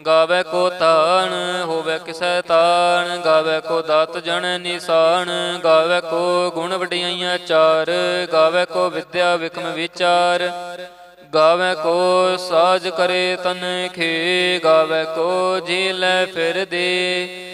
ਗਾਵੇ ਕੋ ਤਾਣ ਹੋਵੇ ਕਿਸੈ ਤਾਣ ਗਾਵੇ ਕੋ ਦਾਤ ਜਣ ਨਿਸ਼ਾਨ, ਗਾਵੇ ਕੋ ਗੁਣ ਵਡਿਆਈਆਂ ਚਾਰ, ਗਾਵੇ ਕੋ ਵਿਦਿਆ ਵਿਕਮ ਵਿਚਾਰ, ਗਾਵੇ ਕੋ ਸਾਜ ਕਰੇ ਤਨ ਖੇ, ਗਾਵੇ ਕੋ ਜੀ ਲੈ ਫਿਰ ਦੇ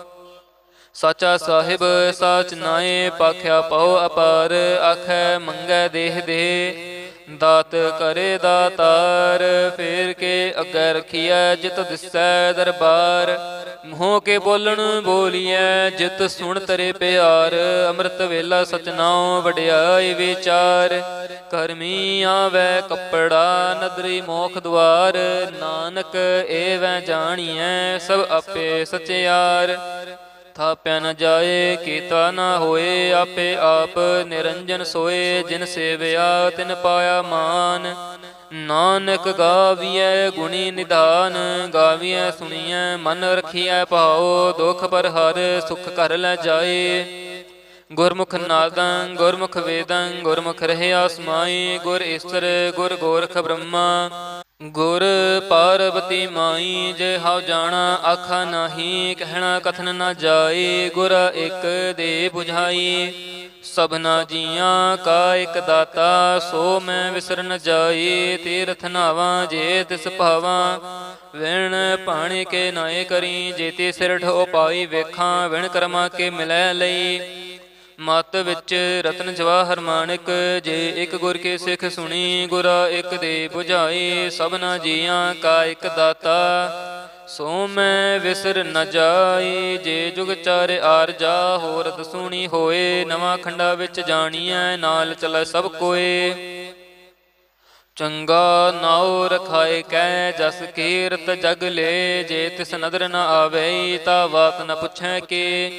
ਸਾਚਾ ਸਾਹਿਬ, ਸਾਚ ਨਾਏ ਪਾਖਿਆ ਪਉ ਅਪਾਰ, ਆਖੈ ਮੰਗੈ ਦੇਹ ਦੇ ਦਾਤ ਕਰੇ ਦਾਤਾਰ, ਫੇਰ ਕੇ ਅੱਗੇ ਰਖੀਐ, ਜਿਤ ਦਿਸੈ ਦਰਬਾਰ। ਮੂੰਹ ਕੇ ਬੋਲਣ ਬੋਲੀਐ, ਜਿਤ ਸੁਣ ਤਰੇ ਪਿਆਰ। ਅੰਮ੍ਰਿਤ ਵੇਲਾ ਸਚਨਾਉ ਵਡਿਆਈ ਵਿਚਾਰ। ਕਰਮੀ ਆਵੈ, ਕੱਪੜਾ ਨਦਰੀ ਮੋਖ ਦੁਆਰ। ਨਾਨਕ ਏਵੈ ਜਾਣੀਐ, ਸਭ ਆਪੇ ਸਚਿਆਰ। ਥਾਪਿਆ ਨ ਜਾਏ, ਕੀਤਾ ਨਾ ਹੋਏ, ਆਪੇ ਆਪ ਨਿਰੰਜਨ ਸੋਏ, ਜਿਨ ਸੇਵਿਆ ਤਿਨ ਪਾਇਆ ਮਾਨ। ਨਾਨਕ ਗਾਵੀਐ ਗੁਣੀ ਨਿਧਾਨ, ਗਾਵੀਐ ਸੁਣੀਐ ਮਨ ਰਖੀਐ ਭਾਉ, ਦੁਖ ਪਰ ਹਰ ਸੁਖ ਕਰ ਲੈ ਜਾਏ। ਗੁਰਮੁਖ ਨਾਦੰ, ਗੁਰਮੁਖ ਵੇਦੰ, ਗੁਰਮੁਖ ਰਹਿਆ ਸਮਾਈ, ਗੁਰ ਈਸਰ ਗੁਰ ਗੋਰਖ ਬ੍ਰਹਮਾ। ਗੁਰ ਪਾਰਵਤੀ ਮਾਈ, ਜੇ ਹਉ ਜਾਣਾ ਆਖਾ ਨਾਹੀ, ਕਹਿਣਾ ਕਥਨ ਨਾ ਜਾਏ, ਗੁਰ ਇੱਕ ਦੇ 부ਝਾਈ। ਸਭਨਾ ਜੀਆਂ ਕਾ ਇੱਕ ਦਾਤਾ, ਸੋ ਮੈਂ ਵਿਸਰਨ ਨ ਜਾਈ ਤੀਰਥ ਨਾਵਾਂ ਜੇ ਤਿਸ ਭਾਵਾਂ। ਵਿਣ ਪਾਣੀ ਕੇ ਨਾਏ ਕਰੀ ਜੇਤੀ ਸਿਰ ਠੋ ਪਾਈ ਵੇਖਾਂ, ਵਿਣ ਕਰਮਾ ਕੇ ਮਿਲੈ ਲਈ। ਮਤ ਵਿੱਚ ਰਤਨ ਜਵਾਹਰ ਮਾਣਿਕ ਜੇ ਇੱਕ ਗੁਰ ਕੇ ਸਿੱਖ ਸੁਣੀ, ਗੁਰਾ ਇੱਕ ਦੇ 부ਝਾਈ ਸਭਨਾ ਜੀਆਂ ਕਾ ਇੱਕ ਦਾਤਾ। ਸੋ ਮੈਂ ਵਿਸਰ ਨ ਜਾਈ, ਜੇ ਜੁਗ ਚਾਰੇ ਆਰ ਜਾ, ਹੋਰਤ ਸੁਣੀ ਹੋਏ, ਨਵਾਂ ਖੰਡਾ ਵਿੱਚ ਜਾਣੀਐ, ਨਾਲ ਚੱਲੈ ਸਭ ਕੋਏ। ਚੰਗਾ ਨਾਉ ਰਖਾਏ ਕੈ ਜਸ ਕੀਰਤ ਜਗ ਲੈ, ਜੇ ਤਿਸ ਨਦਰ ਨ ਆਵੇ ਤਾ ਬਾਤ ਨ ਪੁੱਛੈ ਕੇ।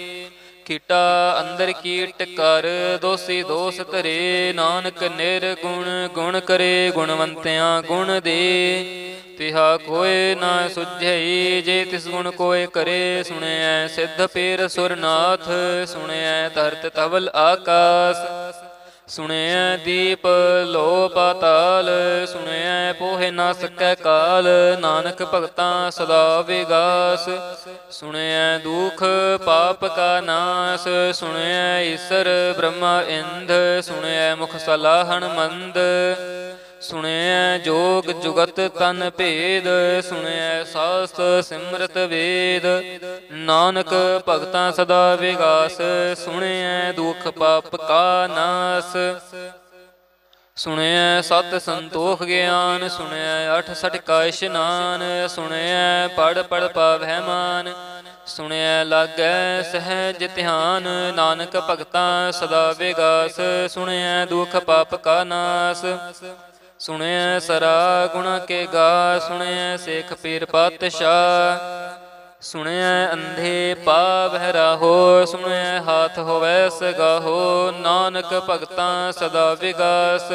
ਕੀਟਾ ਅੰਦਰ ਕੀਟ ਕਰ, ਦੋਸੀ ਦੋਸ ਧਰੇ, ਨਾਨਕ ਨਿਰਗੁਣ ਗੁਣ ਕਰੇ, ਗੁਣਵੰਤਿਆਂ ਗੁਣ ਦੇ। ਤਿਹਾ ਕੋਏ ਨਾ ਸੁਝਈ, ਜੇ ਤਿਸ ਗੁਣ ਕੋਏ ਕਰੇ, ਸੁਣਿਐ ਸਿੱਧ ਪੀਰ ਸੁਰਨਾਥ, ਸੁਣਿਐ ਧਰਤ ਤਵਲ ਆਕਾਸ। ਸੁਣਿਐ ਦੀਪ ਲੋ ਪਾਤਾਲ ਸੁਣਿਐ ਪੋਹੇ ਨਾ ਸਕੈ ਕਾਲ, ਨਾਨਕ ਭਗਤਾਂ ਸਦਾ ਵਿਗਾਸ। ਸੁਣਿਐ ਦੁਖ ਪਾਪ ਕਾ ਨਾਸ, ਸੁਣਿਐ ਈਸਰ ਬ੍ਰਹਮਾ ਇੰਦ ਸੁਣਿਐ ਮੁਖ ਸਲਾਹਣ ਮੰਦ। ਸੁਣਿਐ ਜੋਗ ਜੁਗਤ ਤਨ ਭੇਦ, ਸੁਣਿਐ ਸਾਸਤ ਸਿਮਰਤ ਵੇਦ। ਨਾਨਕ ਭਗਤਾਂ ਸਦਾ ਵਿਗਾਸ, ਸੁਣਿਐ ਦੁਖ ਪਾਪ ਕਾ ਨਾਸ। ਸੁਣਿਐ ਸਤ ਸੰਤੋਖ ਗਿਆਨ, ਸੁਣਿਐ ਅਠ ਸਠ ਕਾ ਇਸ਼ਨਾਨ ਸੁਣਿਐ ਪੜ ਪੜ ਪਾਵਹਿ ਮਾਨ, ਸੁਣਿਐ ਲਾਗੈ ਸਹਿਜ ਧਿਆਨ, ਨਾਨਕ ਭਗਤਾਂ ਸਦਾ ਵਿਗਾਸ, ਸੁਣਿਐ ਦੁਖ ਪਾਪ ਕਾ ਨਾਸ, ਸੁਣਿਐ ਸਰਾ ਗੁਣ ਕੇ ਗਾ, ਸੁਣਿਐ ਸੇਖ ਪੀਰ ਪਾਤਸ਼ਾਹ ਸੁਣਿਐ ਅੰਧੇ ਪਾਵਹਿ ਰਾਹੋ, ਸੁਣਿਐ ਹਾਥ ਹੋਵੈ ਸਗਾਹੋ, ਨਾਨਕ ਭਗਤਾਂ ਸਦਾ ਵਿਗਾਸ।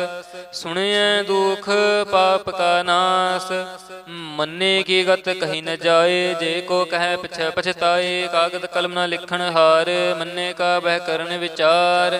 ਸੁਣਿਐ ਦੁਖ ਪਾਪ ਕਾ ਨਾਸ, ਮੰਨੇ ਕੀ ਗਤ ਕਹੀ ਨ ਜਾਏ, ਜੇ ਕੋ ਕਹੈ ਪਿਛੈ ਪਛਤਾਏ, ਕਾਗਦ ਕਲਮ ਨਾ ਲਿਖਣ ਹਾਰ, ਮੰਨੇ ਕਾ ਬਹਿ ਕਰਨ ਵਿਚਾਰ।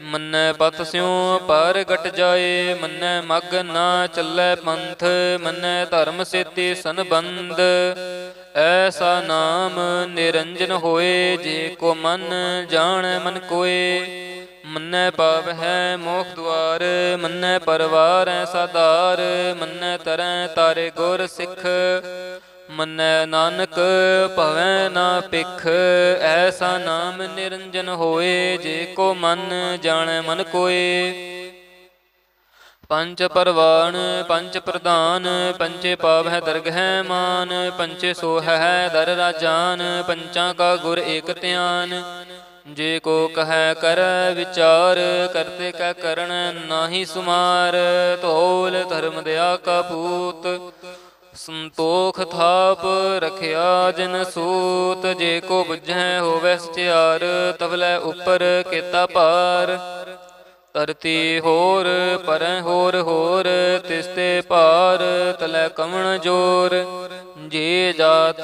ਮੰਨੈ ਪਤ ਸਿਉ ਪਰ ਗਟ ਜਾਏ, ਮੰਨੈ ਮਗ ਨਾ ਚੱਲੈ ਪੰਥ, ਮੰਨੈ ਧਰਮ ਸੇਤੀ ਸੰਬੰਧ। ਐਸਾ ਨਾਮ ਨਿਰੰਜਨ ਹੋਏ, ਜੇ ਕੋ ਮਨ ਜਾਣੈ ਮਨ ਕੋਏ। ਮੰਨੈ ਪਾਵ ਹੈ ਮੋਖ ਦੁਆਰ, ਮੰਨੈ ਪਰਵਾਰ ਐ ਸਾਧਾਰ ਮੰਨੈ ਤਰੈ ਤਾਰੇ ਗੁਰ ਸਿੱਖ। ਮੰਨੈ ਨਾਨਕ, ਭਵੈ ਨਾ ਪਿਖ ਐਸਾ ਨਾਮ ਨਿਰੰਜਨ ਹੋਏ, ਜੇ ਕੋ ਮਨ ਜਾਣੈ ਮਨ ਕੋਏ। ਪੰਚ ਪਰਵਾਨ ਪੰਚ ਪ੍ਰਧਾਨ ਪੰਚੇ ਪਾਵ ਹੈ ਦਰਗਹਿ ਮਾਨ ਪੰਚੇ ਸੋ ਹੈ ਦਰ ਰਾਜਾਨ ਪੰਚਾਂ ਕਾ ਗੁਰ ਏਕ ਧਿਆਨ। ਜੇ ਕੋ ਕਹੈ ਕਰ ਵਿਚਾਰ, ਕਰਤੇ ਕੈ ਕਰਨ ਨਾਹੀ ਸੁਮਾਰ, ਧੋਲ ਧਰਮ ਦਿਆ ਕਾ ਪੂਤ ਸੰਤੋਖ ਥਾਪ ਰਖਿਆ ਜਿਨ ਸੂਤ, ਜੇ ਕੋ ਬੁਝੈ ਹੋਵੇ ਸਚਿਆਰ, ਤਵਲੇ ਉੱਪਰ ਕੀਤਾ ਭਾਰ। ਧਰਤੀ ਹੋਰ, ਪਰੈ ਹੋਰ ਹੋਰ ਤਿਸਤੇ ਭਾਰ, ਤਲੈ ਕਮਣ ਜੋਰ। ਜੇ ਜਾਤ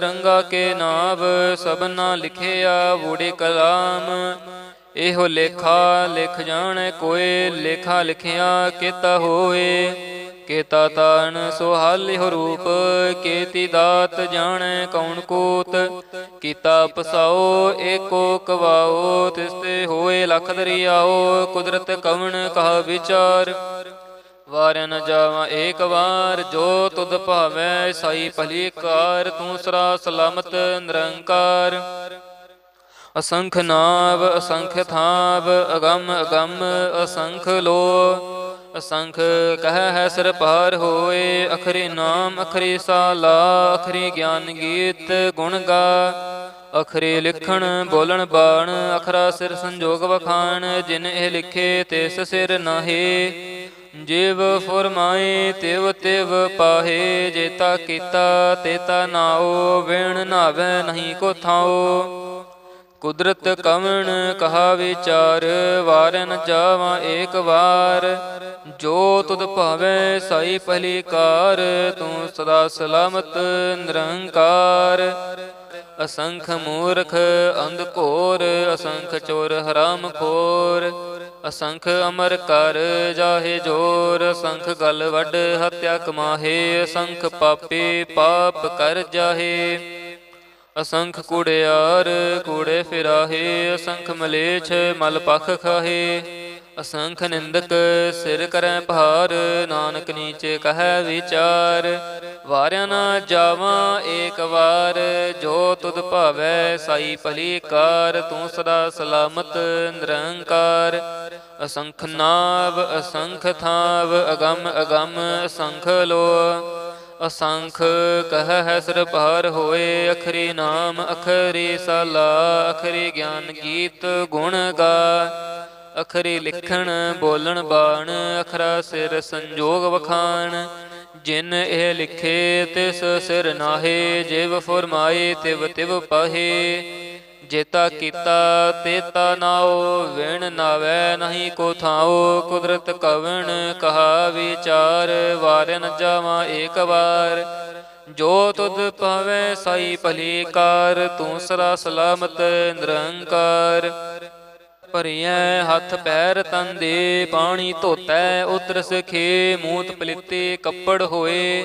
ਰੰਗਾ ਕੇ ਨਾਵ ਸਭਨਾ ਲਿਖਿਆ ਬੂੜੇ ਕਲਾਮ। ਇਹੋ ਲੇਖਾ ਲਿਖ ਜਾਣੈ ਕੋਏ, ਲੇਖਾ ਲਿਖਿਆ ਕੀਤਾ ਹੋਏ। ਕੇਤਾ ਤਾਨ ਸੁਹਾਲਿ ਹੋ ਰੂਪ, ਕੇਤੀ ਦਾਤ ਜਾਣੈ ਕੌਣ ਕੋਤ, ਕੀਤਾ ਪਸਾਓ, ਏਕੋ ਕਵਾਓ, ਤਿਸਤੇ ਹੋਏ ਲਖ ਦਰਿਆਓ, ਕੁਦਰਤ ਕਵਣ ਕਹਾ ਵਿਚਾਰ। ਵਾਰਿਆ ਨ ਜਾਵਾਂ ਏਕ ਵਾਰ, ਜੋ ਤੁਧ ਭਾਵੈ ਸਾਈ ਭਲੀ ਕਾਰ, ਤੂੰ ਸਰਾ ਸਲਾਮਤ ਨਿਰੰਕਾਰ। ਅਸੰਖ ਨਾਵ, ਅਸੰਖ ਥਾਵ, ਅਗੰਮ ਅਗੰਮ, ਅਸੰਖ ਲੋ ਅਸੰਖ ਕਹਿ ਹੈ ਸਿਰ ਪਾਰ ਹੋਏ, ਅਖਰੀ ਨਾਮ, ਅਖਰੀ ਸਾਲਾ, ਅਖਰੀ ਗਿਆਨ ਗੀਤ ਗੁਣ ਗਾ। ਅਖਰੇ ਲਿਖਣ, ਬੋਲਣ, ਬਾਣ, ਅਖਰਾ ਸਿਰ ਸੰਜੋਗ ਵਖਾਣ, ਜਿਨ ਇਹ ਲਿਖੇ ਤਿਸ ਸਿਰ ਨਾਹੀ। ਜਿਵ ਫਰਮਾਏ, ਤਿਵ ਤਿਵ ਪਾਹੇ ਜੇਤਾ ਕੀਤਾ ਤੇਤਾ ਨਾਓ ਵੇਣ ਨਾਵੇ ਨਹੀਂ ਕੋ ਥਾਓ ਕੁਦਰਤ ਕਵਣ ਕਹਾ ਵਿਚਾਰ ਵਾਰਨ ਜਾਵਾਂ ਏਕ ਵਾਰ। ਜੋ ਤੁਧ ਭਾਵੇਂ ਸਾਈ ਪਹਿਲੀ ਕਾਰ, ਤੂੰ ਸਦਾ ਸਲਾਮਤ ਨਿਰੰਕਾਰ। ਅਸੰਖ ਮੂਰਖ ਅੰਧ ਘੋਰ, ਅਸੰਖ ਚੋਰ ਹਰਾਮ ਖੋਰ। ਅਸੰਖ ਅਮਰ ਕਰ ਜਾਹੇ ਜੋਰ, ਅਸੰਖ ਗਲ ਵੱਡ ਹਤਿਆ ਕਮਾਹੇ, ਅਸੰਖ ਪਾਪੀ ਪਾਪ ਕਰ ਜਾਹੇ। ਅਸੰਖ ਕੁੜਿਆਰ ਕੂੜੇ ਫਿਰਾਹੇ, ਅਸੰਖ ਮਲੇਛ ਮਲ ਪਖ ਖਾਹੇ। ਅਸੰਖ ਨਿੰਦਕ ਸਿਰ ਕਰੈ ਭਾਰ, ਨਾਨਕ ਨੀਚੇ ਕਹੈ ਵਿਚਾਰ। ਵਾਰਿਆ ਨਾ ਜਾਵਾਂ ਏਕ ਵਾਰ, ਜੋ ਤੁਧ ਭਾਵੈ ਸਾਈ ਭਲੀ ਕਾਰ, ਤੂੰ ਸਦਾ ਸਲਾਮਤ ਨਿਰੰਕਾਰ। ਅਸੰਖ ਨਾਵ, ਅਸੰਖ ਥਾਵ, ਅਗੰਮ ਅਗੰਮ ਅਸੰਖ ਲੋ ਅਸੰਖ ਕਹ ਹੈ ਸਿਰ ਭਾਰ ਹੋਏ, ਅਖਰੀ ਨਾਮ ਅਖਰੀ ਸਾਲਾ, ਅਖਰੀ ਗਿਆਨ ਗੀਤ ਗੁਣ ਗਾ। ਅਖਰੀ ਲਿਖਣ, ਬੋਲਣ ਬਾਣ, ਅਖਰਾ ਸਿਰ ਸੰਜੋਗ ਵਖਾਣ। ਜਿਨ ਇਹ ਲਿਖੇ, ਤਿਸ ਸਿਰ ਨਾਹੇ, ਜਿਵ ਫਰਮਾਏ, ਤਿਵ ਤਿਵ ਪਾਹੇ। ਜੇਤਾ ਕੀਤਾ ਤੇਤਾ ਨਾਓ ਵਿਣ ਨਾਵੈ ਨਹੀਂ ਕੋ ਥਾਓ ਕੁਦਰਤ ਕਵਣ ਕਹਾ ਵਿਚਾਰ ਵਾਰਨ ਜਾਵਾਂ ਏਕ ਵਾਰ। ਜੋ ਤੁਧ ਪਾਵੈ ਸਾਈ ਭਲੀ ਕਾਰ, ਤੂੰ ਸਰਾ ਸਲਾਮਤ ਨਿਰੰਕਾਰ। ਭਰੀਐ ਹੱਥ ਪੈਰ ਤਨ ਦੇ, ਪਾਣੀ ਧੋਤੈ ਉਤਰ ਸਖੇ ਮੂਤ ਪਲਿੱਤੇ ਕੱਪੜ ਹੋਏ।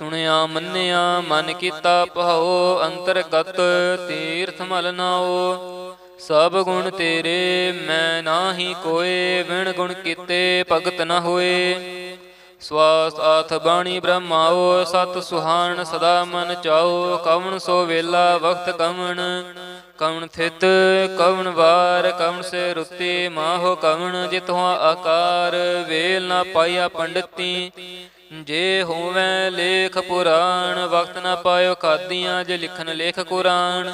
ਸੁਣਿਆ, ਮੰਨਿਆ, ਮਨ ਕੀਤਾ, ਭਾਉ, ਅੰਤਰਗਤ ਤੀਰਥ ਮਲ ਨਾਓ ਸਭ ਗੁਣ ਤੇਰੇ, ਮੈਂ ਨਾਹੀ ਕੋਏ ਵਿਣ ਗੁਣ ਕੀਤੇ ਭਗਤ ਨ ਹੋਏ। ਸਵਾਸ ਆਥ ਬਾਣੀ ਬ੍ਰਹਮਾਓ ਸਤ ਸੁਹਾਣ ਸਦਾ ਮਨ ਚਾਓ ਕਵਣ ਸੋ ਵੇਲਾ ਵਕਤ ਕਵਣ ਕਵਣ ਥਿਤ, ਕਵਣ ਵਾਰ, ਕਵਣ ਸੇ ਰੁੱਤੀ ਮਾਹੋ ਕਵਣ ਜਿਤਵਾ ਆਕਾਰ। ਵੇਲ ਨਾ ਪਾਇਆ ਪੰਡਤੀ ਜੇ ਹੋਵੇ ਲੇਖ ਪੁਰਾਣ, ਵਕਤ ਨਾ ਪਾਇਓ ਖਾਦੀਆਂ, ਜੇ ਲਿਖਣ ਲੇਖ ਕੁਰਾਨ।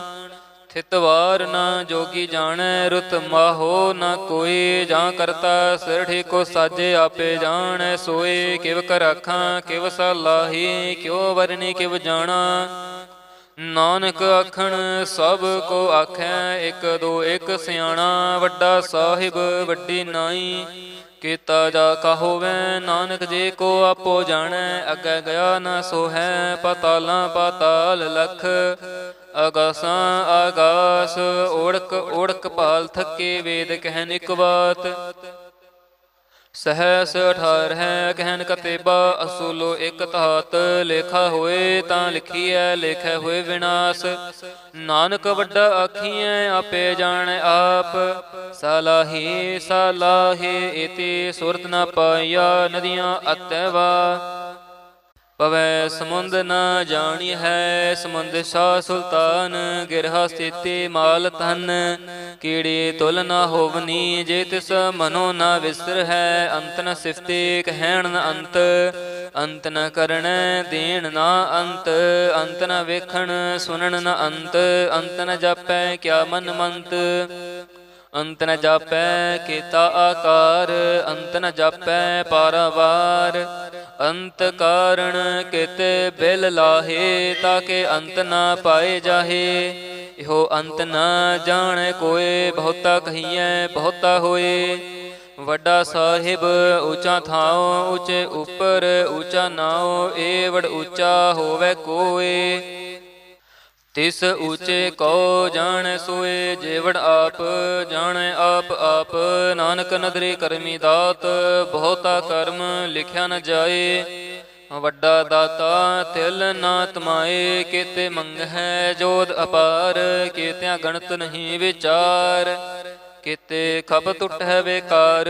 ਥਿਤਵਾਰ ਨਾ ਜੋਗੀ ਜਾਣੈ, ਰੁਤ ਮਾਹੋ ਨਾ ਕੋਈ ਜਾਂ ਕਰਤਾ ਸਿਰ ਠੀਕੋ ਸਾਜੇ, ਆਪੇ ਜਾਣੈ ਸੋਏ। ਕਿਵ ਕਰਖਾਂ ਕਿਵ ਸਲਾਹੀ, ਕਿਉ ਵਰਨੀ ਕਿਵ ਜਾਣਾ। ਨਾਨਕ ਆਖਣ, ਸਭ ਕੋ ਆਖੈ, ਇੱਕ ਦੋ ਇਕ ਸਿਆਣਾ, ਵੱਡਾ ਸਾਹਿਬ, ਵੱਡੀ ਨਾਈ। ਕੀਤਾ ਜਾ ਕਹੋਵੇ, ਨਾਨਕ ਜੇ ਕੋ ਆਪੋ ਜਾਣੈ, ਅੱਗੇ ਗਿਆ ਨਾ ਸੋ ਹੈ ਪਤਾਲਾਂ ਪਾਤਾਲ ਲਖ। ਆਗਾਸਾਂ ਆਗਾਸ, ਓੜਕ ਓੜਕ ਪਾਲ ਥੱਕੇ ਵੇਦ ਕਹਿਨ ਇਕ ਬਾਤ। ਸਹਸ ਅਠਾਰ ਹੈ, ਕਹਿਨ ਕਤੇਬਾ ਅਸੂਲੋ ਇਕ ਤਾਤ ਲੇਖਾ ਹੋਏ ਤਾਂ ਲਿਖੀਐ, ਲੇਖੈ ਹੋਏ ਵਿਨਾਸ਼। ਨਾਨਕ ਵੱਡਾ ਆਖੀਐ, ਆਪੇ ਜਾਣ ਆਪ। ਸਲਾਹੀ ਸਲਾਹੀ ਇਤੀ ਸੁਰਤ ਨ ਪਾਇਆ, ਨਦੀਆਂ ਅਤੈਵਾ ਪਵੈ ਸਮੁੰਦ ਨਾ ਜਾਣੀ ਹੈ, ਸਮੁੰਦ ਸ਼ਾ ਸੁਲਤਾਨ, ਗਿਰਹਾ ਸਥਿਤੀ ਮਾਲ ਤਨ ਕੀੜੀ ਤੁਲ ਨਾ ਹੋਵਨੀ, ਜੇ ਤਿਸ ਮਨੋ ਨਾ ਵਿਸਰ ਹੈ, ਅੰਤ ਨ ਸਿਫਤੇ ਕਹਿਣ ਨ ਅੰਤ। ਅੰਤ ਨ ਕਰਣੈ ਦੇਣ ਨਾ ਅੰਤ ਅੰਤ ਨ ਵੇਖਣ ਸੁਣਨ ਨ ਅੰਤ। ਅੰਤ ਨ ਜਾਪੈ ਕਿਆ ਮਨ ਮੰਤ। ਅੰਤ ਨ ਜਾਪੈ ਕੀਤਾ ਆਕਾਰ, ਅੰਤ ਨ ਜਾਪੈ ਪਾਰਵਾਰ। ਅੰਤ ਕਾਰਣ ਕਿਤੇ ਬਿਲ ਲਾਹੇ ਤਾਕੇ ਅੰਤ ਨਾ ਪਾਏ ਜਾਹੇ। ਇਹੋ ਅੰਤ ਨਾ ਜਾਣੈ ਕੋਏ, ਬਹੁਤਾ ਕਹੀਐ, ਬਹੁਤਾ ਹੋਏ। ਵੱਡਾ ਸਾਹਿਬ ਉੱਚਾ ਥਾਉ, ਉੱਚੇ ਉੱਪਰ ਉੱਚਾ ਨਾਉ ਏ ਉੱਚਾ ਹੋਵੇ ਕੋਏ। ਤਿਸ ਉੱਚੇ ਕੋ ਜਾਣੈ ਸੋਏ ਜੇਵੜ ਆਪ ਜਾਣੈ ਆਪ ਆਪ ਨਾਨਕ ਨਦਰੀ ਕਰਮੀ ਦਾਤ ਬਹੁਤਾ ਕਰਮ ਲਿਖਿਆ ਨ ਜਾਏ। ਵੱਡਾ ਦਾਤਾ ਤਿਲ ਨਾ ਤਮਾਏ ਕੀਤੇ ਮੰਗ ਹੈ ਜੋਦ ਅਪਾਰ ਕੀਤਿਆਂ ਗਣਤ ਨਹੀਂ ਵਿਚਾਰ। ਕੀਤੇ ਖਪ ਟੁੱਟ ਹੈ ਬੇਕਾਰ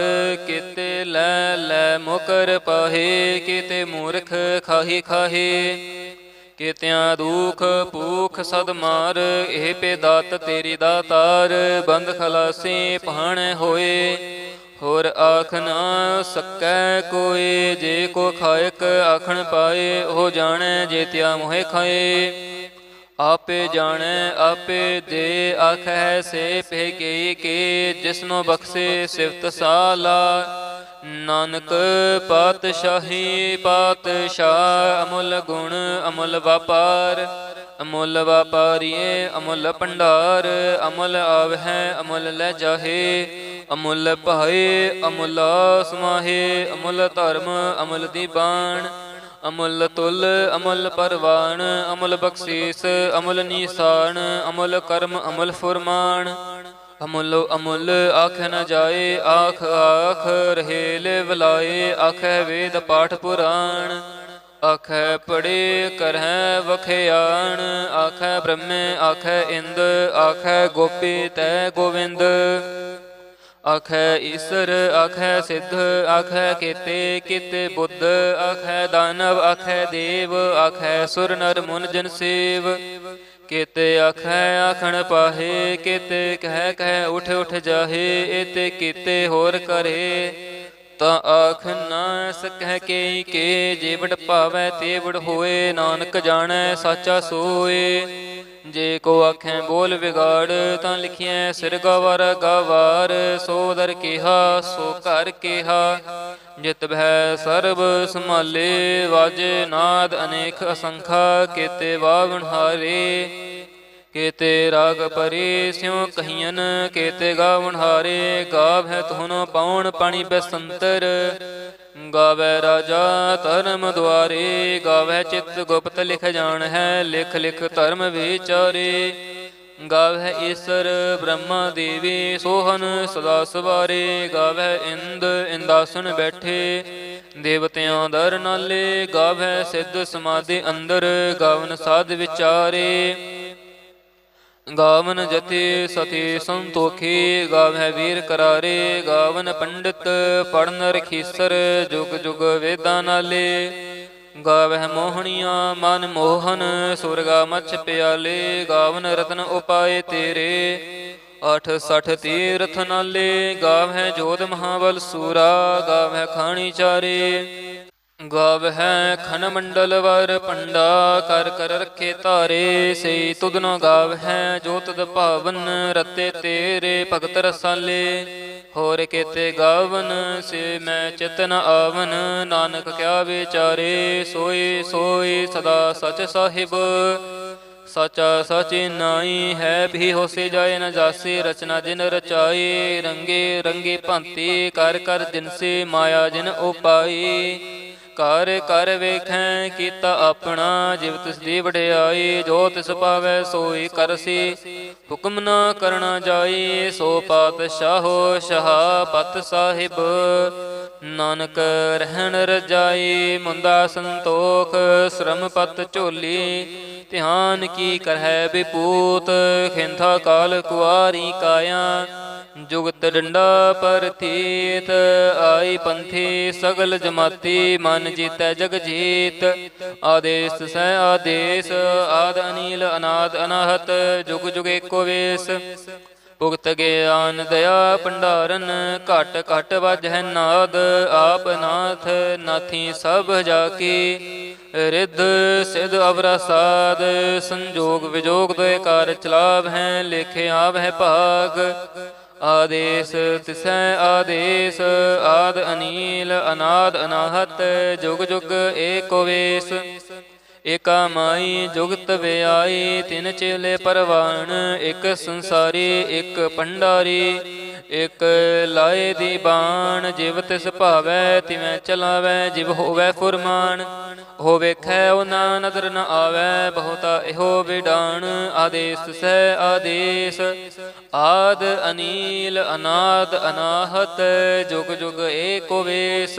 ਕੀਤੇ ਲੈ ਲੈ ਮੁਕਰ ਪਾਹੇ। ਕੀਤੇ ਮੂਰਖ ਖਾਹੀ ਖਾਹੇ। ਕੀਤਿਆਂ ਦੁਖ ਭੂਖ ਸਦ ਮਾਰ, ਇਹ ਪੇ ਦਾਤ ਤੇਰੀ ਦਾਤਾਰ, ਬੰਦ ਖਲਾਸੀ ਪਹਾਣੇ ਹੋਏ। ਹੋਰ ਆਖ ਨਾ ਸਕੈ ਕੋਈ ਜੇ ਕੋ ਖਾਇਕ ਆਖਣ ਪਾਏ, ਉਹ ਜਾਣੈ ਜੇ ਤਿਆ ਮੋਹਿ ਖਾਏ। ਆਪੇ ਜਾਣੈ, ਆਪੇ ਦੇ ਆਖੈ ਸੇ ਪਹਿ ਕੇ ਕੇ, ਜਿਸਨੋ ਬਖਸ਼ੇ ਸਿਫਤ ਸਾਲਾ। ਨਾਨਕ ਪਾਤਸ਼ਾਹੀ, ਪਾਤਸ਼ਾਹ, ਅਮੁੱਲ ਗੁਣ, ਅਮੁੱਲ ਵਪਾਰ, ਅਮੁੱਲ ਵਪਾਰੀਏ, ਅਮੁੱਲ ਭੰਡਾਰ, ਅਮੁੱਲ ਆਵਹਿ, ਅਮੁੱਲ ਲੈ ਜਾਹੇ, ਅਮੁੱਲ ਭਾਏ, ਅਮੁੱਲ ਸਮਾਹੇ, ਅਮੁੱਲ ਧਰਮ, ਅਮੁੱਲ ਦੀਬਾਨ ਅਮੁੱਲ ਤੁਲ, ਅਮੁੱਲ ਪਰਵਾਨ ਅਮੁੱਲ ਬਖਸ਼ੀਸ, ਅਮੁੱਲ ਨੀਸਾਨ ਅਮੁੱਲ ਕਰਮ, ਅਮੁੱਲ ਫੁਰਮਾਨ। ਅਮੁੱਲ ਅਮੁੱਲ ਆਖ ਨ ਜਾਏ, ਆਖ ਆਖ ਰਹੇ ਲੈ ਬੁਲਾਏ ਆਖੈ ਵੇਦ ਪਾਠ ਪੁਰਾਣ, ਆਖੈ ਪੜੇ ਕਰਹਿ ਵਖਿਆਣ, ਆਖੈ ਬ੍ਰਹਮੇ, ਆਖੈ ਇੰਦ, ਆਖੈ ਗੋਪੀ ਤੈ ਗੋਵਿੰਦ, ਆਖੈ ਈਸਰ, ਆਖੈ ਸਿੱਧ, ਆਖੈ ਕੀਤੇ ਕੀਤੇ ਬੁੱਧ, ਆਖੈ ਦਾਨਵ, ਆਖੈ ਦੇਵ, ਆਖੈ ਸੁਰ ਨਰ ਮੁਨ ਜਨ ਸੇਵ ਕਿਤੇ ਆਖੈ ਆਖਣ ਪਾਹੇ ਕਿਤੇ ਕਹਿ ਕਹਿ ਉਠ ਉਠ ਜਾਹੇ ਇਤੇ ਕੀਤੇ ਹੋਰ ਕਰੇ। ਤਾਂ ਆਖ ਨਾ ਸਕਹਿ ਕੇ ਕੇ ਜੇ ਵਡ ਭਾਵੈ ਤੇ ਹੋਏ, ਨਾਨਕ ਜਾਣੈ ਸਾਚਾ ਸੋਏ। ਜੇ ਕੋ ਆਖੈ ਬੋਲ ਵਿਗਾੜ, ਤਾਂ ਲਿਖਿਐ ਸਿਰ ਗਵਾਰ ਗਵਾਰ। ਸੋ ਦਰ ਕਿਹਾ, ਸੋ ਘਰ ਕਿਹਾ, ਜਿਤ ਭੈ ਸਰਬ ਸੰਭਾਲੇ। ਵਾਜੇ ਨਾਦ ਅਨੇਕ ਅਸੰਖਾ, ਕੀਤੇ ਵਾਵਣ ਹਾਰੇ। ਕੀਤੇ ਰਾਗ ਪਰੇ ਸਿਉ ਕਹੀਨ ਕੀਤੇ ਗਾਵਣ ਹਾਰੇ ਗਾਵੈ ਤੁਹਨ ਪਾਉਣ ਪਾਣੀ ਬਸੰਤਰ। ਗਾਵੇ ਰਾਜਾ ਧਰਮ ਦੁਆਰੇ ਗਾਵੇ ਚਿਤ ਗੁਪਤ ਲਿਖ ਜਾਣ ਹੈ, ਲਿਖ ਲਿਖ ਧਰਮ ਵਿਚਾਰੇ। ਗਾਵਹਿ ਈਸਰ ਬ੍ਰਹਮਾ ਦੇਵੀ ਸੋਹਨ ਸਦਾ ਸਵਾਰੇ, ਗਾਵਹਿ ਇੰਦ ਇੰਦਾਸਨ ਬੈਠੇ। ਦੇਵਤਿਆਂ ਦਰ ਨਾਲੇ ਗਾਵਹਿ ਸਿੱਧ ਸਮਾਧੀ ਅੰਦਰ, ਗਾਵਨ ਸਾਧ ਵਿਚਾਰੇ। ਗਾਵਨ ਜਤੇ ਸਤੀ ਸੰਤੋਖੀ, ਗਾਵਹਿ ਵੀਰ ਕਰਾਰੇ, ਗਾਵਨ ਪੰਡਿਤ ਪੜਨ ਰਖੀਸਰ, ਜੁਗ ਜੁਗ ਵੇਦਾਂ ਨਾਲੇ। ਗਾਵਹਿ ਮੋਹਣੀਆਂ ਮਨ ਮੋਹਨ, ਸੁਰਗਾ ਮਛ ਪਿਆਲੇ, ਗਾਵਨ ਰਤਨ ਉਪਾਏ ਤੇਰੇ। ਅਠ ਸਠ ਤੀਰਥ ਨਾਲੇ, ਗਾਵਹਿ ਜੋਧ ਮਹਾਬਲ ਸੂਰਾ, ਗਾਵਹਿ ਖਾਣੀ ਚਾਰੇ। ਗਵ ਹੈ ਖਨ ਮੰਡਲ ਵਰ ਪੰਡਾ, ਕਰ ਕਰ ਰਖੇ ਧਾਰੇ ਸੇ ਤੁਧ ਗਾਵ ਹੈ ਜੋ ਤੁਧ ਭਾਵਨ, ਰਤੇ ਤੇਰੇ ਭਗਤ ਰਸਾਲੇ। ਹੋਰ ਕੇਤੇ ਗਾਵਨ, ਸੇ ਮੈਂ ਚਿਤਨ ਆਵਨ, ਨਾਨਕ ਕਿਆ ਵਿਚਾਰੇ ਸੋਈ ਸੋਈ ਸਦਾ ਸਚ ਸਾਹਿਬ। ਸਚਾ ਸਚੀ ਨਾਈ ਹੈ ਵੀ ਹੋਸੇ ਜਾਏ ਨ ਜਾਸੇ, ਰਚਨਾ ਜਿਨ ਰਚਾਈ ਰੰਗੇ ਰੰਗੇ ਭਾਂਤੀ, ਕਰ ਕਰ ਜਿਨਸੀ ਮਾਇਆ ਜਿਨ ਉਪਾਈ ਕਰ ਕਰ ਵੇਖੈ, ਕੀਤਾ ਆਪਣਾ, ਜਿਵ ਤਿਸ ਦੀ ਵਡਿਆਈ, ਜੋ ਤਿਸ ਪਾਵੈ ਸੋਈ ਕਰਸੀ। ਹੁਕਮ ਨਾ ਕਰਨਾ ਜਾਈ, ਸੋ ਪਾਤਸ਼ਾਹੋ ਸ਼ਾਹ ਪਤ ਸਾਹਿਬ। ਨਾਨਕ ਰਹਿਣ ਰਜਾਈ ਮੁੰਦਾ ਸੰਤੋਖ ਸ਼ਰਮ ਪਤ ਝੋਲੀ। ਧਿਆਨ ਕੀ ਕਰਹਿ ਬਿਪੂਤ ਖਿੰਥਾ ਕਾਲ ਕੁਆਰੀ ਕਾਇਆ। ਜੁਗਤ ਡੰਡਾ ਪਰਥੀਤ, ਆਈ ਪੰਥੀ ਸਗਲ ਜਮਾਤੀ, ਮਨ ਜੀਤੈ ਜਗ ਜੀਤ ਆਦੇਸ ਸੈ ਆਦੇਸ, ਆਦ ਅਨੀਲ ਅਨਾਦ ਅਨਾਹਤ, ਜੁਗ ਜੁਗ ਏਕੋ ਵੇਸ। ਭੁਗਤ ਗਿਆਨ ਦਇਆ ਭੰਡਾਰਨ, ਘਟ ਘਟ ਵਜਹਿ ਨਾਦ। ਆਪ ਨਾਥ ਨਾਥੀ ਸਭ ਜਾ ਕੀ ਰਿੱਧ ਸਿਧ ਅਵਰਾ ਸਾਧ। ਸੰਜੋਗ ਵਿਜੋਗ ਦੋਇ ਕਾਰ ਚਲਾਵ ਹੈ, ਲੇਖੇ ਆਵ ਹੈ ਭਾਗ। ਆਦੇਸ ਤਿਸੈ ਆਦੇਸ ਆਦ ਅਨੀਲ ਅਨਾਦ ਅਨਾਹਤ ਜੁਗ ਜੁਗ ਏਕੋ ਵੇਸ। ਏਕਾ ਮਾਈ ਜੁਗਤ ਵਿਆਈ, ਤਿਨ ਚੇਲੇ ਪਰਵਾਨ ਇੱਕ ਸੰਸਾਰੀ, ਇੱਕ ਭੰਡਾਰੀ, ਇੱਕ ਲਾਏ ਦੀ ਬਾਣ, ਜਿਵ ਤਿਸ ਭਾਵੈ, ਤਿਵੇਂ ਚਲਾਵੈ, ਜਿਵ ਹੋਵੈ ਫੁਰਮਾਨ। ਹੋ ਵੇਖੈ ਉਹਨਾਂ ਨਦਰ ਨ ਆਵੈ, ਬਹੁਤਾ ਇਹੋ ਵਿਡਾਣ, ਆਦੇਸ ਸਹਿ ਆਦੇਸ। ਆਦ ਅਨੀਲ, ਅਨਾਦ ਅਨਾਹਤ, ਜੁਗ ਜੁਗ ਏਕੋ ਵੇਸ।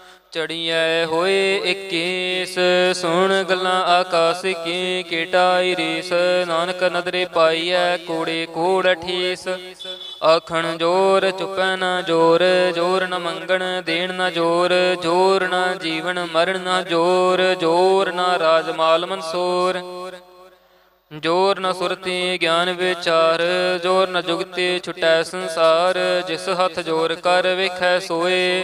ਚੜੀਐ ਹੋਏ ਇਕੀਸ, ਸੁਣ ਗੱਲਾਂ ਆਕਾਸ ਕੀ ਕੀਟਾਈ ਰੀਸ ਨਾਨਕ ਨਦਰੇ ਪਾਈਐ ਕੋੜੇ, ਕੋੜ ਠੀਸ ਆਖਣ ਜੋਰ, ਚੁਪੈ ਨਾ ਜੋਰ ਜੋਰ ਨ ਮੰਗਣ, ਦੇਣ ਨਾ ਜੋਰ ਜੋਰ ਨਾ ਜੀਵਨ, ਮਰਨ ਨਾ ਜੋਰ ਜੋਰ ਨਾ ਰਾਜ ਮਾਲ ਮਨਸੂਰ। ਜੋਰ ਨ ਸੁਰਤੀ ਗਿਆਨ ਵਿਚਾਰ, ਜੋਰ ਨ ਜੁਗਤੇ ਛੁਟੈ ਸੰਸਾਰ, ਜਿਸ ਹੱਥ ਜੋਰ ਕਰ ਵੇਖੈ ਸੋਏ।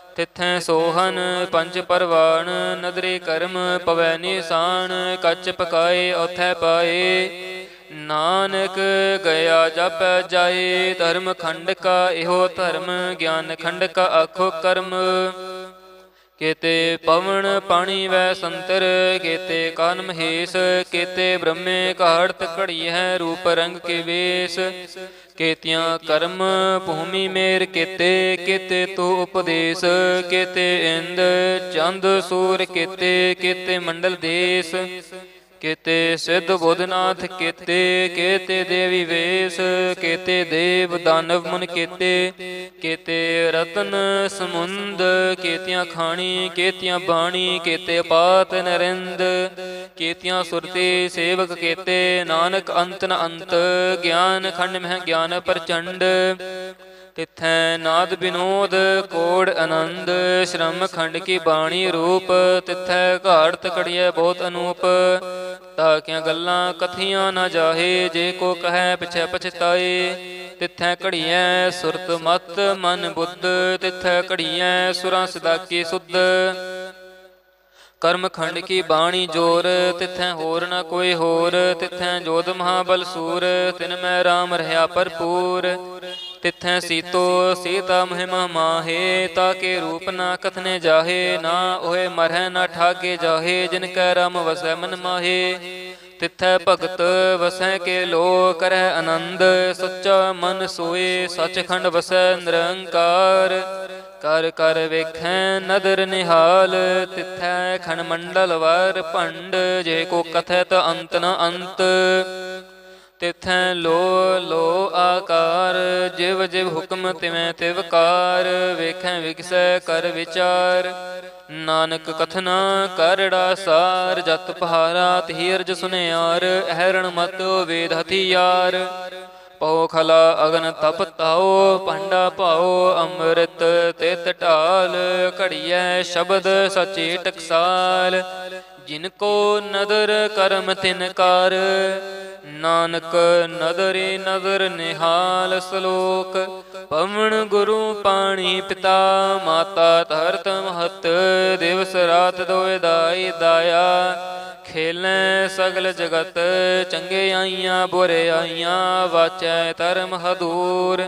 ਤਿਥੈ ਸੋਹਨ ਪੰਜ ਪਰਵਾਨ ਨਦਰੇ ਕਰਮ ਪਵੈ ਨਿਸ਼ਾਨ, ਕੱਚ ਪਕਾਏ ਉਥੈ ਪਾਏ। ਨਾਨਕ ਗਿਆ ਜਪ ਜਾਏ, ਧਰਮ ਖੰਡ ਕਾ ਇਹੋ ਧਰਮ, ਗਿਆਨ ਖੰਡ ਕਾ ਆਖੋ ਕਰਮ। ਕੇਤੇ ਪਵਨ ਪਾਣੀ ਵੈ ਸੰਤਰ, ਕੇਤੇ ਕਾਨ ਮਹੇਸ਼, ਕੇਤੇ ਬ੍ਰਹਮੇ ਘਾੜਤ ਘੜੀ ਹੈ ਰੂਪ ਰੰਗ ਕੇ ਵੇਸ। ਕੇਤਿਆਂ ਕਰਮ ਭੂਮੀ ਮੇਰ ਕੇਤੇ ਕੇਤੇ ਤੋ ਉਪਦੇਸ਼, ਕੇਤੇ ਇੰਦ, ਚੰਦ, ਸੂਰ ਕੇਤੇ ਕੇਤੇ ਮੰਡਲ ਦੇਸ। ਕੇਤੇ ਸਿੱਧ ਬੁੱਧਨਾਥ ਕੇਤੇ ਕੇਤੇ ਦੇਵੀ ਵੇਸ, ਕੇਤੇ ਦੇਵ ਦਾਨਵ ਮਨ ਕੇਤੇ ਕੇਤੇ ਰਤਨ ਸਮੁੰਦ, ਕੇਤਿਆਂ ਖਾਣੀ, ਕੇਤਿਆਂ ਬਾਣੀ, ਕੇਤੇ ਪਾਤ ਨਰਿੰਦ, ਕੇਤਿਆਂ ਸੁਰਤੀ ਸੇਵਕ ਕੇਤੇ, ਨਾਨਕ ਅੰਤ ਨ ਅੰਤ, ਗਿਆਨ ਖੰਡ ਮਹਿ ਗਿਆਨ ਪ੍ਰਚੰਡ ਤਿਥੈ ਨਾਦ ਬਿਨੋਦ, ਕੋੜ ਆਨੰਦ, ਸ਼ਰਮ ਖੰਡ ਕੀ ਬਾਣੀ ਰੂਪ, ਤਿਥੈ ਘਾੜਤ ਕੜੀਐ ਬਹੁਤ ਅਨੂਪ। ਤਾਕਿਆਂ ਗੱਲਾਂ ਕਥੀਆਂ ਨਾ ਜਾਹੇ, ਜੇ ਕੋ ਕਹੈ ਪਿਛੈ ਪਛਤਾਏ। ਤਿਥੈ ਘੜੀਐ ਸੁਰਤ ਮਤ, ਮਨ ਬੁੱਧ, ਤਿਥੈ ਘੜੀਐ ਸੁਰਾਂ ਸਦਾ ਕੀ ਸੁਧ। ਕਰਮ ਖੰਡ ਕੀ ਬਾਣੀ ਜੋਰ, ਤਿਥੈ ਹੋਰ ਨਾ ਕੋਈ ਹੋਰ। ਤਿਥੈ ਜੋਧ ਮਹਾਬਲ ਸੂਰ, ਤਿਨ ਮੈਂ RAM ਰਹਾ ਭਰਪੂਰ। ਤਿਥੈ ਸੀਤੋ, ਸੀਤਾ ਮਹਿਮਾ ਮਾਹੇ ਤਾਕੇ ਰੂਪ ਨਾ ਕਥਨੇ ਜਾਹੇ, ਨਾ ਓਏ ਮਰਹਿ ਨਾ ਠਾਗੇ ਜਾਹੇ, ਜਿਨ ਕੈ ਰਾਮ ਵਸੈ ਮਨ ਮਾਹੇ। ਤਿਥੈ ਭਗਤ ਵਸੈ ਕੇ ਲੋ ਕਰੈ ਆਨੰਦ, ਸੱਚਾ ਮਨ ਸੋਏ, ਸੱਚਖੰਡ ਵਸੈ ਨਿਰੰਕਾਰ। ਕਰ ਕਰ ਵੇਖੈ ਨਦਰ ਨਿਹਾਲ, ਤਿਥੈ ਖਣ ਮੰਡਲ ਵਰ ਭੰਡ, ਜੇ ਕੋ ਤ ਅੰਤ ਨ ਅੰਤ। ਤਿਥੈ ਲੋ ਲੋ ਆਕਾਰ, ਜਿਵ ਜਿਵ ਹੁਕਮ ਤਿਵੈ ਤਿਵਕਾਰ ਵੇਖੈ ਵਿਗਸੈ ਕਰ ਵਿਚਾਰ। ਨਾਨਕ ਕਥਨਾ ਕਰੜਾ ਸਾਰ, ਜਤ ਪਹਾਰਾ ਤਹੀ ਅਰਜ ਸੁਨਿਆਰ, ਅਹਰਣ ਮਤ ਵੇਦ ਹਥਿਆਰ। ਪਉ ਖਲਾ ਅਗਨ ਤਪ ਤਾਓ ਭਾਂਡਾ ਭਾਓ ਅੰਮ੍ਰਿਤ ਤਿਤ ਢਾਲ, ਘੜੀਐ ਸ਼ਬਦ ਸਚੇ ਟਕਸਾਲ। ਜਿਨ ਕੋ ਨਦਰ ਕਰਮ ਤਿਨ ਕਰ, ਨਾਨਕ ਨਦਰੇ ਨਦਰ ਨਿਹਾਲ ਸ਼ਲੋਕ। ਪਵਨ ਗੁਰੂ ਪਾਣੀ ਪਿਤਾ, ਮਾਤਾ ਧਰਤ ਮਹਤ, ਦਿਵਸ ਰਾਤ ਦੋਇ ਦਾਈ ਦਾਇਆ। ਖੇਲੈ ਸਗਲ ਜਗਤ, ਚੰਗੇ ਆਈਆਂ ਬੁਰੇ ਆਈਆਂ, ਵਾਚੈ ਧਰਮ ਹਦੂਰ।